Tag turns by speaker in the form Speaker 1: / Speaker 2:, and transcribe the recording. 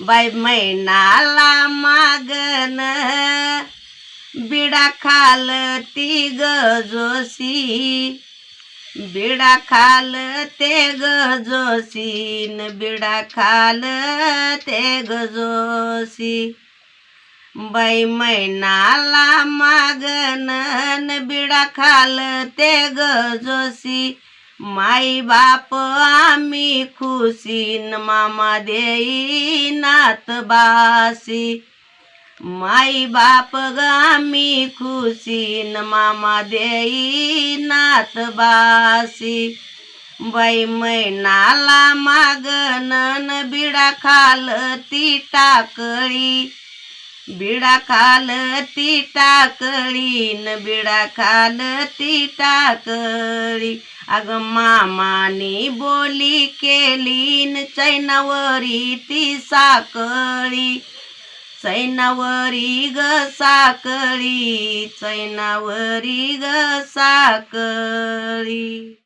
Speaker 1: बाई मैनाला मागन. बिडा खाल ती गजोशी बिडा खाल ते गजोशीन बिडा खाल ते गजोशी बाई मैनाला मागन बिडा खाल ते गजोशी माई बाप आम्ही खुशीन मामा देई. नात बासी. माई बाप गामी खुशी न मामा देई नात बासी. बाई मैनाला मागन बिडा खाल ती टाकळी. बिडा खाल ती टाकळीन बिडा खाल ती टाकळी. अग मामानी बोली केलीन चैनावरी ती साकळी. चैनावरी ग साकळी चैनावरी ग साकळी.